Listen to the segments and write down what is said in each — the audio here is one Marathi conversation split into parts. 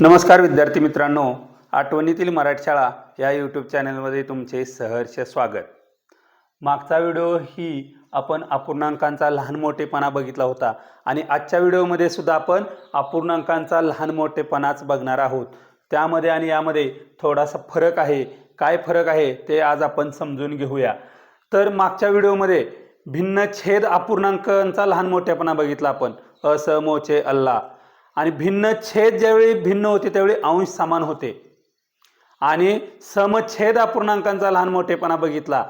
नमस्कार विद्यार्थी मित्रांनो. आठवणीतील मराठी शाळा या यूट्यूब चॅनलमध्ये तुमचे सहर्ष स्वागत. मागचा व्हिडिओ ही आपण अपूर्णांकांचा लहान मोठेपणा बघितला होता आणि आजच्या व्हिडिओमध्ये सुद्धा आपण अपूर्णांकांचा लहान मोठेपणाच बघणार आहोत. त्यामध्ये आणि यामध्ये थोडासा फरक आहे. काय फरक आहे ते आज आपण समजून घेऊया. तर मागच्या व्हिडिओमध्ये भिन्न छेद अपूर्णांकांचा लहान मोठेपणा बघितला आपण. असमोचे अल्ला. आणि भिन्न छेद ज्यावेळी भिन्न होते त्यावेळी अंश समान होते. आणि समछेद अपूर्णांकांचा लहान मोठेपणा बघितला.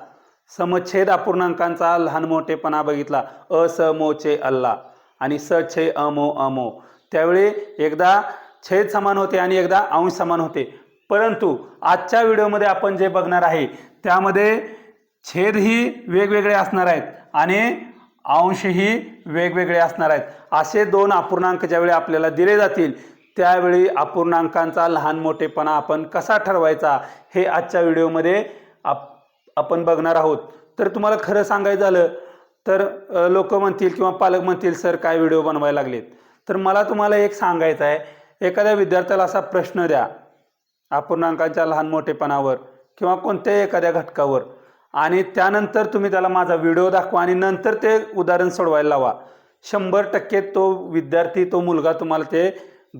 समछेद अपूर्णांकांचा लहान मोठेपणा बघितला. असमोचे अल्ला. आणि स छे अमो अमो त्यावेळी एकदा छेद समान होते आणि एकदा अंश समान होते. परंतु आजच्या व्हिडिओमध्ये आपण जे बघणार आहे त्यामध्ये छेद ही वेगवेगळे असणार आहेत. आणि अंशही वेगवेगळे असणार आहेत. असे दोन अपूर्णांक ज्यावेळी आपल्याला दिले जातील त्यावेळी अपूर्णांकांचा लहान मोठेपणा आपण कसा ठरवायचा हे आजच्या व्हिडिओमध्ये आप आपण बघणार आहोत. तर तुम्हाला खरं सांगायचं झालं तर लोक म्हणतील किंवा पालक म्हणतील सर काय व्हिडिओ बनवायला लागलेत? तर मला तुम्हाला एक सांगायचं आहे. एखाद्या विद्यार्थ्याला असा प्रश्न द्या अपूर्णांकांच्या लहान मोठेपणावर किंवा कोणत्याही एखाद्या घटकावर. आणि त्यानंतर तुम्ही त्याला माझा व्हिडिओ दाखवा आणि नंतर ते उदाहरण सोडवायला लावा. शंभर टक्के तो विद्यार्थी तो मुलगा तुम्हाला ते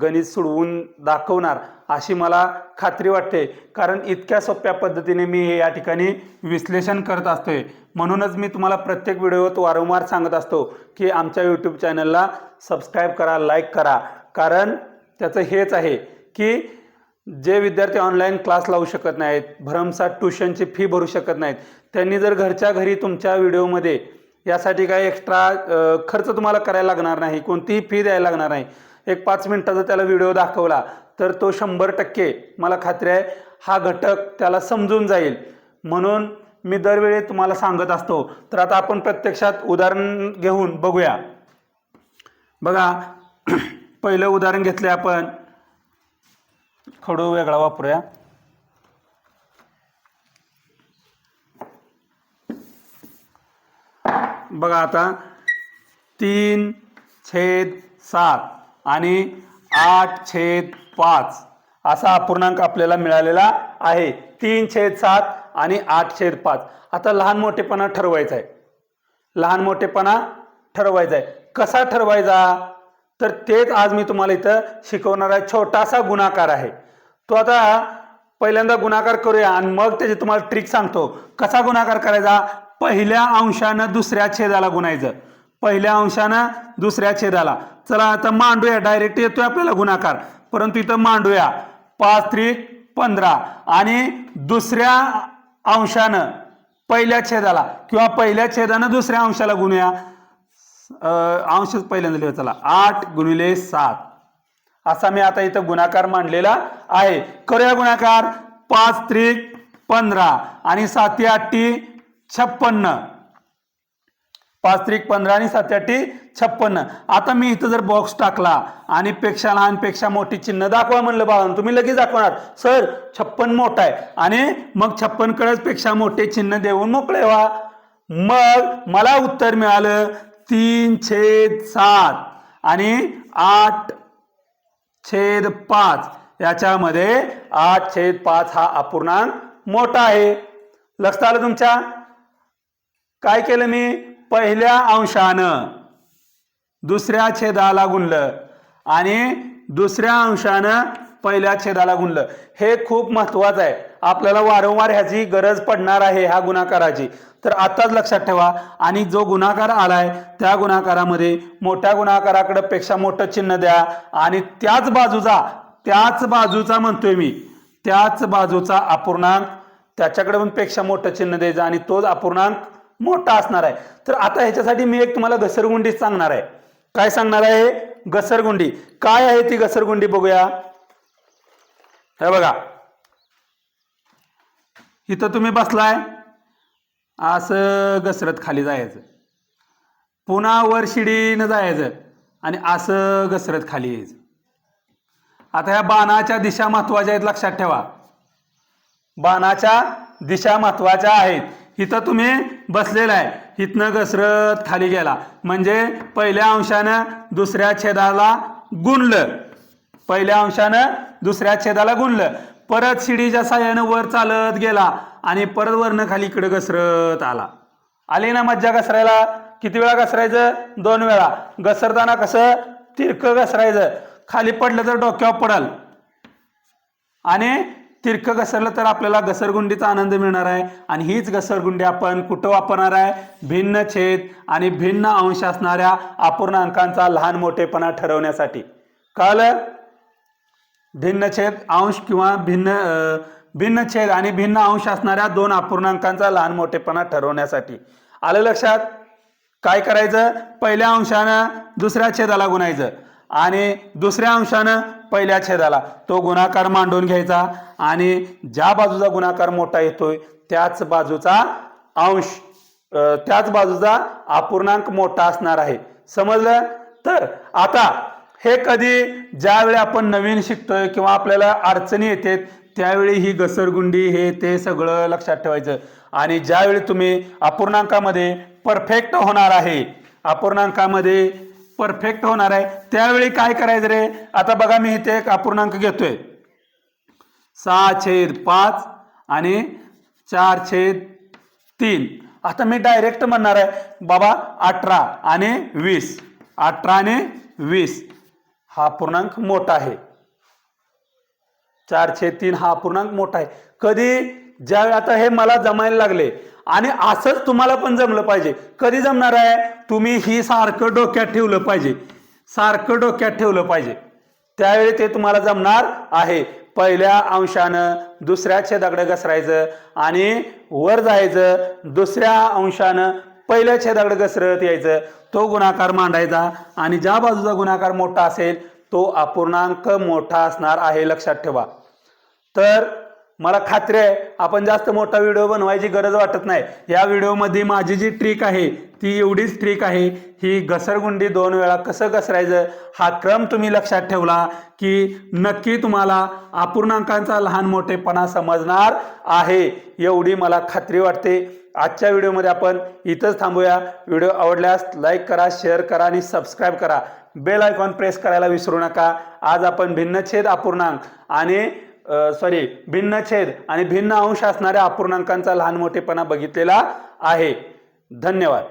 गणित सोडवून दाखवणार अशी मला खात्री वाटते. कारण इतक्या सोप्या पद्धतीने मी हे या ठिकाणी विश्लेषण करत असतोय. म्हणूनच मी तुम्हाला प्रत्येक व्हिडिओत वारंवार सांगत असतो की आमच्या यूट्यूब चॅनलला सबस्क्राईब करा लाईक करा. कारण त्याचं हेच आहे की जे विद्यार्थी ऑनलाईन क्लास लावू शकत नाहीत भरमसाठ ट्युशनची फी भरू शकत नाहीत त्यांनी जर घरच्या घरी तुमच्या व्हिडिओमध्ये यासाठी काही एक्स्ट्रा खर्च तुम्हाला करायला लागणार नाही कोणतीही फी द्यायला लागणार नाही. एक पाच मिनटाचा त्याला व्हिडिओ दाखवला तर तो शंभर टक्के मला खात्री आहे हा घटक त्याला समजून जाईल. म्हणून मी दरवेळी तुम्हाला सांगत असतो तर आता आपण प्रत्यक्षात उदाहरण घेऊन बघूया. बघा पहिलं उदाहरण घेतलं आपण. खडू वेगळा वापरूया. बघा आता तीन छेद सात आणि आठ छेद पाच असा अपूर्णांक आपल्याला मिळालेला आहे. तीन छेद सात आणि आठ छेद पाच. आता लहान मोठेपणा ठरवायचा आहे. लहान मोठेपणा ठरवायचा आहे. कसा ठरवायचा? तर तेच आज मी तुम्हाला इथं शिकवणार आहे. छोटासा गुणाकार आहे. तो आता पहिल्यांदा गुणाकार करूया आणि मग त्याची तुम्हाला ट्रिक सांगतो. कसा गुणाकार करायचा? पहिल्या अंशानं दुसऱ्या छेदाला गुणायचं. पहिल्या अंशानं दुसऱ्या छेदाला. चला आता मांडूया. डायरेक्ट येतोय आपल्याला गुणाकार. परंतु इथं मांडूया. पाच त्रिक पंधरा. आणि दुसऱ्या अंशानं पहिल्या छेदाला किंवा पहिल्या छेदानं दुसऱ्या अंशाला गुणूया. अंशच पहिल्यांदा लिहा चला. आठ गुणिले सात. असा मी आता इथं गुणाकार मांडलेला आहे. करूया गुणाकार. पाच त्रिक पंधरा आणि साती आठी छप्पन्न. पाच त्रिक पंधरा आणि साती आठी छप्पन्न. आता मी इथं जर बॉक्स टाकला आणि पेक्षा लहानपेक्षा मोठी चिन्ह दाखवा म्हणलं बाळा तुम्ही लगेच दाखवणार. सर छप्पन मोठा आहे. आणि मग छप्पन कडेच पेक्षा मोठे चिन्ह देऊन मोकळे व्हा. मग मला उत्तर मिळालं तीन छेद सात आणि आठ छेद पाच. याच्यामध्ये आठ छेद पाच हा अपूर्णांक मोठा आहे. लक्षात आलं तुमच्या? काय केलं मी? पहिल्या अंशानं दुसऱ्या छेदाला गुणलं आणि दुसऱ्या अंशानं पहिल्या छेदाला गुणलं. हे खूप महत्वाचं आहे. आपल्याला वारंवार ह्याची गरज पडणार आहे ह्या गुणाकाराची. तर आताच लक्षात ठेवा आणि जो गुणाकार आलाय त्या गुणाकारामध्ये मोठ्या गुणाकाराकडे पेक्षा मोठं चिन्ह द्या आणि त्याच बाजूचा त्याच बाजूचा म्हणतोय मी त्याच बाजूचा अपूर्णांक त्याच्याकडे पण पेक्षा मोठं चिन्ह द्यायचं आणि तोच अपूर्णांक मोठा असणार आहे. तर आता ह्याच्यासाठी मी एक तुम्हाला घसरगुंडी सांगणार आहे. काय सांगणार आहे? घसरगुंडी. काय आहे ती घसरगुंडी बघूया. हे बघा. इथं तुम्ही बसलाय? असं घसरत खाली जायचं. पुन्हा वर शिडीनं जायचं आणि असं घसरत खाली यायचं. आता ह्या बाणाच्या दिशा महत्त्वाच्या आहेत लक्षात ठेवा. बाणाच्या दिशा महत्त्वाच्या आहेत. इथं तुम्ही बसलेला आहे. इथनं घसरत खाली गेला. म्हणजे पहिल्या अंशानं दुसऱ्या छेदाला गुणलं. पहिल्या अंशानं दुसऱ्या छेदाला गुणलं. परत शिडीच्या साह्यानं वर चालत गेला आणि परत वरनं खाली इकडं घसरत आला. आली ना मज्जा घसरायला? किती वेळा घसरायचं? दोन वेळा. घसरताना कसं? तिरकं घसरायचं. खाली पडलं तर डोक्यावर पडल. आणि तिरकं घसरलं तर आपल्याला घसरगुंडीचा आनंद मिळणार आहे. आणि हीच घसरगुंडी आपण कुठं वापरणार आहे? भिन्न छेद आणि भिन्न अंश असणाऱ्या अपूर्णांकांचा लहान मोठेपणा ठरवण्यासाठी. कळलं? भिन्न छेद अंश किंवा भिन्न भिन्न छेद आणि भिन्न अंश असणाऱ्या दोन अपूर्णांकांचा लहान मोठेपणा ठरवण्यासाठी. आलं लक्षात? काय करायचं? पहिल्या अंशानं दुसऱ्या छेदाला गुणायचं आणि दुसऱ्या अंशानं पहिल्या छेदाला. तो गुणाकार मांडून घ्यायचा आणि ज्या बाजूचा गुणाकार मोठा येतोय त्याच बाजूचा अंश त्याच बाजूचा अपूर्णांक मोठा असणार आहे. समजलं? तर आता हे कधी ज्यावेळी आपण नवीन शिकतोय किंवा आपल्याला अडचणी येते त्यावेळी ही घसरगुंडी हे ते सगळं लक्षात ठेवायचं. आणि ज्यावेळी तुम्ही अपूर्णांकामध्ये परफेक्ट होणार आहे अपूर्णांकामध्ये परफेक्ट होणार आहे त्यावेळी काय करायचं रे? आता बघा मी इथे एक अपूर्णांक घेतोय. सहा छेद पाच आणि चार छेद तीन. आता मी डायरेक्ट म्हणणार आहे बाबा अठरा आणि वीस. अठरा आणि वीस. हा पूर्णांक मोठा आहे. चारशे तीन हा पूर्णांक मोठा आहे. कधी ज्यावेळी आता हे मला जमायला लागले आणि असंच तुम्हाला पण जमलं पाहिजे. कधी जमणार आहे? तुम्ही ही सारखं डोक्यात ठेवलं पाहिजे. सारखं डोक्यात ठेवलं पाहिजे. त्यावेळी ते तुम्हाला जमणार आहे. पहिल्या अंशानं दुसऱ्या छेदाकडे घसरायचं आणि वर जायचं. दुसऱ्या अंशानं पहिल्या छेदाकडे घसरत यायचं. तो गुणाकार मांडायचा आणि ज्या बाजूचा गुणाकार मोठा असेल तो अपूर्णांक मोठा असणार आहे लक्षात ठेवा. तर मला खात्री आहे आपण जास्त मोठा व्हिडिओ बनवायची गरज वाटत नाही. या व्हिडिओमध्ये माझी जी ट्रिक आहे ती एवढीच ट्रिक आहे ही घसरगुंडी दोन वेळा कसं घसरायचं हा क्रम तुम्ही लक्षात ठेवला की नक्की तुम्हाला अपूर्णांकांचा लहान मोठेपणा समजणार आहे एवढी मला खात्री वाटते. आजच्या व्हिडिओमध्ये आपण इथंच थांबूया. व्हिडिओ आवडल्यास लाईक करा शेअर करा आणि सबस्क्राईब करा. बेल आयकॉन प्रेस करायला विसरू नका. आज आपण भिन्नछेद अपूर्णांक आणि सॉरी भिन्न छेद आणि भिन्न अंश असणाऱ्या अपूर्णांकांचा लहान मोठेपणा बघितलेला आहे. धन्यवाद.